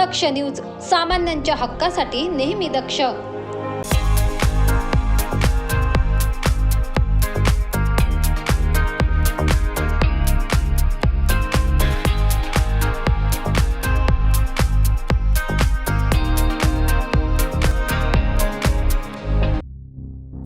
दक्ष news सामान्यांच्या हक्कासाठी नेहमी दक्ष.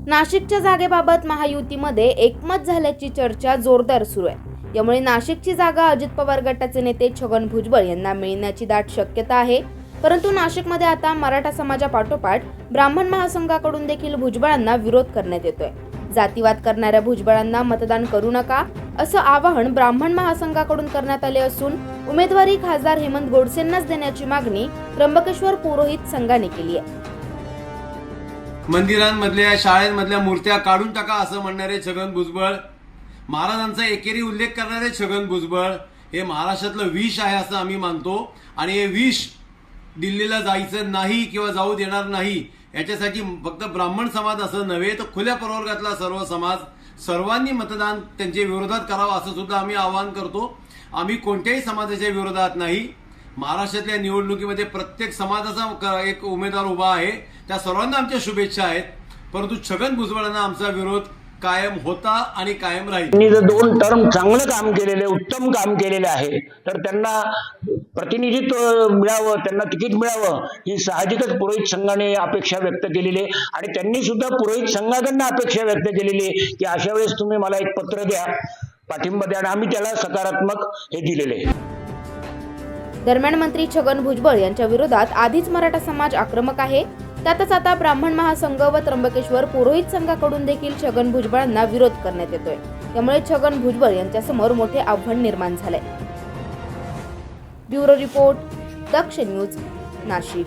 नाशिकच्या जागेबाबत महायुतीमध्ये एकमत झाल्याची चर्चा जोरदार सुरू आहे. यामुळे नाशिकची जागा अजित पवार गटाचे नेते छगन भुजबळ यांना मिळण्याची दाट शक्यता आहे. परंतु नाशिकमध्ये आता मराठा समाजापाठोपाठ ब्राह्मण महासंघाकडून देखील भुजबळांना विरोध करण्यात येतोय. जातीवाद करणाऱ्या भुजबळांना मतदान करू नका असं आवाहन ब्राह्मण महासंघाकडून करण्यात आले असून उमेदवारी खासदार हेमंत गोडसेंनाच देण्याची मागणी त्र्यंबकेश्वर पुरोहित संघाने केली आहे. मंदिरांमधल्या शाळेमधल्या मूर्त्या काढून टाका असं म्हणणारे छगन भुजबळ महाराजांचा एकेरी उल्लेख करणारे छगन भुजबळ हे महाराष्ट्रातलं विष आहे असं आम्ही मानतो. आणि हे विष दिल्लीला जायचं नाही किंवा जाऊ देणार नाही याच्यासाठी फक्त ब्राह्मण समाज असं नव्हे तर खुल्या प्रवर्गातला सर्व समाज सर्वांनी मतदान त्यांच्या विरोधात करावं असं सुद्धा आम्ही आवाहन करतो. आम्ही कोणत्याही समाजाच्या विरोधात नाही. महाराष्ट्रातल्या निवडणुकीमध्ये प्रत्येक समाजाचा क- एक उमेदवार उभा आहे. त्या सर्वांना आमच्या शुभेच्छा आहेत. परंतु छगन भुजबळांना आमचा विरोध कायम होता आणि कायम राहील. त्यांनी जर दोन टर्म चांगलं काम केलेले उत्तम काम केलेले आहे तर त्यांना प्रतिनिधित्व मिळावं त्यांना तिकीट मिळावं ही साहजिकच पुरोहित संघाने अपेक्षा व्यक्त केलेली आहे. आणि त्यांनी सुद्धा पुरोहित संघाकडनं अपेक्षा व्यक्त केलेली आहे की अशा वेळेस तुम्ही मला एक पत्र द्या पाठिंबा द्या आणि आम्ही त्याला सकारात्मक हे दिलेले आहे. दरम्यान मंत्री छगन भुजबळ यांच्या विरोधात आधीच मराठा समाज आक्रमक आहे. त्यातच आता ब्राह्मण महासंघ व त्र्यंबकेश्वर पुरोहित संघाकडून देखील छगन भुजबळांना विरोध करण्यात येतोय. त्यामुळे छगन भुजबळ यांच्यासमोर मोठे आव्हान निर्माण झालंय. Bureau report Daksh news Nashik.